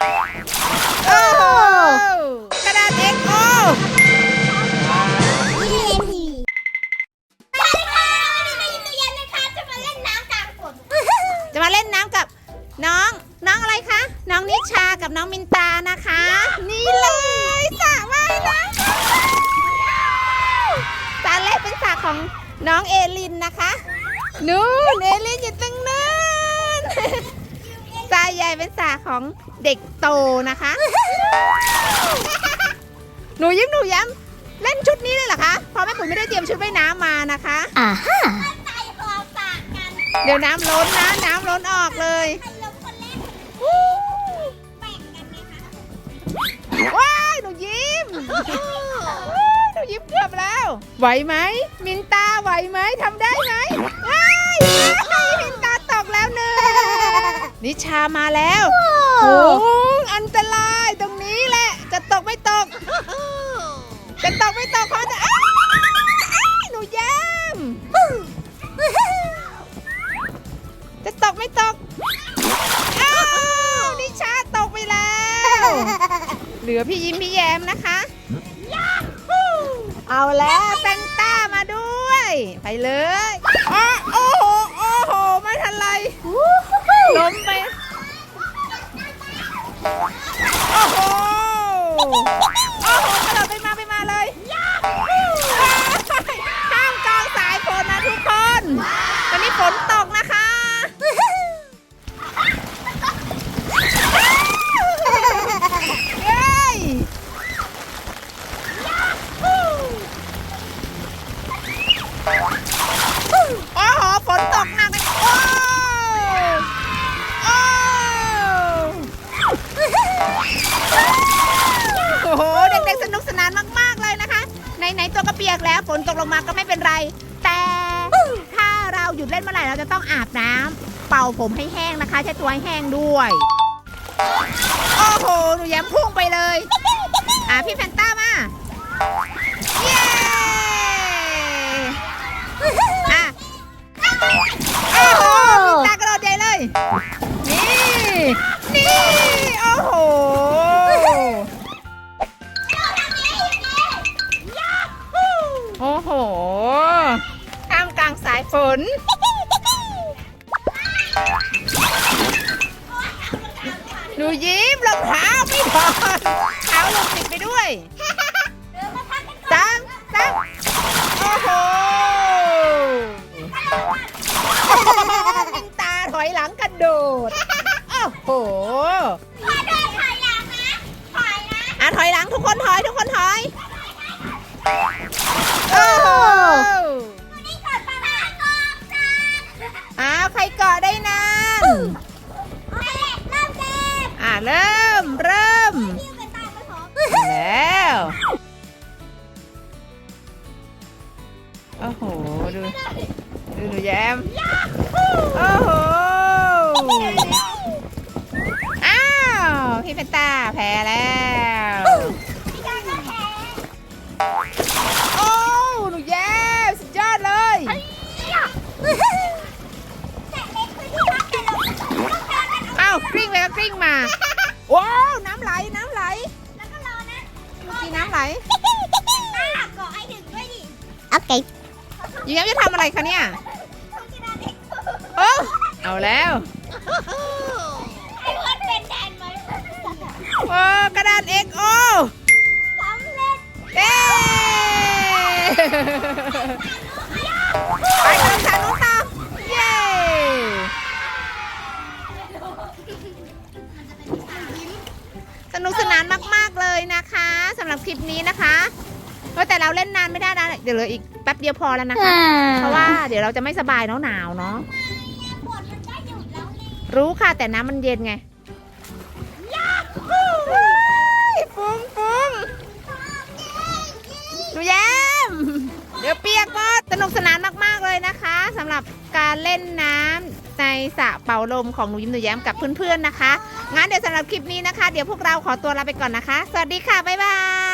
โอ้โหกระดาษ XO นี่เล่นทีสวัสดีค่ะวันนี้นายยิ้มตัวเย็นนะคะจะมาเล่นน้ำกลางฝนจะมาเล่นน้ำกับน้องน้องอะไรคะ น้องนิชากับน้องมินตานะคะ นี่เลยสระว่ายน้ำสระเล็กเป็นสระของน้องเอลินนะคะ นู่นเอลินน สระใหญ่ เป็นสระของเด็กโตนะคะ หนูยิ้มหนูย้ำเล่นชุดนี้เลยเหรอคะเพราะแม่ปุ๋ยไม่ได้เตรียมชุดว่ายน้ำมานะคะอ่าฮะใจหอปากกันเดี๋ยวน้ำล้นนะน้ำล้นออกเลยใครลงคนแรกแบ่งกันไหมคะว้ายหนูยิ้มหนูยิ้มเกือบแล้ว ไหวไหมมินตาไหวไหม ชามาแล้วโอ้อันตรายตรงนี้แหละ จะตกไม่ตก จะตกไม่ตกเพราะจะอ้ายอ้ายหนูแย้มจะตกไม่ตกอ้าวนิชาตกไปแล้ว เหลือพี่ยิ้มพี่แย้มนะคะเอาแล้วแฟนต้ามาด้วย ไปเลยอ้อโอ้โห โอ้โห ไม่ทันไรล้มไป โอ้โหโอ้โหกระโดดไปมาานมาก ๆ เลยนะคะ ไหน ๆ ตัวกระเปียกแล้วฝนตกลงมาก็ไม่เป็นไร แต่ถ้าเราหยุดเล่นเมื่อไหร่เราจะต้องอาบน้ำเป่าผมให้แห้งนะคะ ใช้ตัวให้แห้งด้วย โอ้โห หนูแย้มพุ่งไปเลย อะพี่แพนต้ามา เย้อะโอ้โหตากระโดดใหญ่เลย นี่ นี่ โอ้โห โอ้โหท่ามกลางสายฝนหนูยิ้มรองเท้าไม่ถอดเท้าลงติดไปด้วยสามสามโอ้โหมินตาถอยหลังกระโดด โอ้โหพอเดินถอยหลังนะถอยนะอะถอยหลังทุกคนถอย ทุกคนถอย โอ้โหนี่ก่อนประมาณกองจ้าอ้าวใครเกาะได้นานโอเคเริ่มเกมอะเริ่มเริ่มยิ้มเป็นตาเป็นหอมมาแล้วโอ้โหดูดูหนูแย้มโอ้โหอ้าวพี่เพนต้าแพ้แล้ว มื่อกี้น้ำไหลต้าเกาะไอ้ถึงด้วยดิโอเคยูแย้มจะทำอะไรคะเนี่ยต้องกินอะไรโอ้เอาแล้วไอ้เพื่อนเป็นแทนไหมโอ้กระดาษ XO สำเร็จเย้ไปเดินทางนู้นต่อเย้สนุกสนานมาก ๆ เลยนะคะสำ หรับคลิปนี้นะคะเฮ้ยแต่เราเล่นนานไม่ได้นะเดี๋ยวเหลืออีกแป๊บเดียวพอแล้วนะคะ เพราะว่าเดี๋ยวเราจะไม่สบายเนาะหนาวเนาะปวดมันได้หยุดแล้วนี่รู้ค่ะแต่น้ำมันเย็นไงฟุ้งฟุ้งหนูแย้ม เปียกก็สนุกสนานมาก ๆ เลยนะคะสำหรับการเล่นน้ำในสระเป่าลมของหนูยิ้มหนูแย้มกับเพื่อน ๆ นะคะ งั้นเดี๋ยวสำหรับคลิปนี้นะคะ เดี๋ยวพวกเราขอตัวลาไปก่อนนะคะ สวัสดีค่ะ บ๊ายบาย